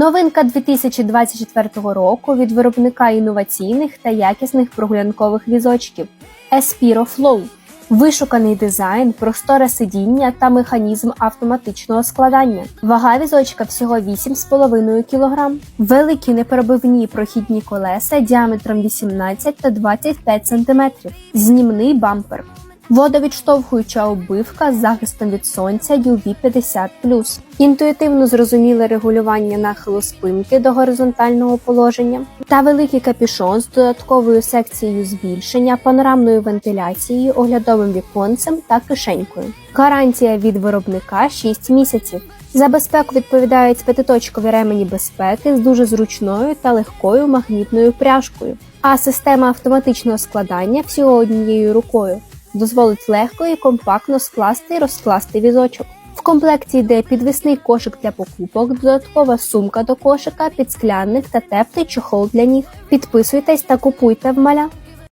Новинка 2024 року від виробника інноваційних та якісних прогулянкових візочків Espiro Flow. Вишуканий дизайн, просторе сидіння та механізм автоматичного складання. Вага візочка всього 8,5 кг. Великі неперебивні прохідні колеса діаметром 18 та 25 см. Знімний бампер. Водовідштовхуюча оббивка з захистом від сонця UV 50 інтуїтивно зрозуміле регулювання нахилу спинки до горизонтального положення та великий капюшон з додатковою секцією збільшення, панорамною вентиляцією, оглядовим віконцем та кишенькою. Гарантія від виробника 6 місяців. За безпеку відповідають п'ятиточкові ремені безпеки з дуже зручною та легкою магнітною пряжкою, а система автоматичного складання всього однією рукою дозволить легко і компактно скласти і розкласти візочок. В комплекті йде підвісний кошик для покупок, додаткова сумка до кошика, підсклянник та теплий чохол для ніг. Підписуйтесь та купуйте в маля.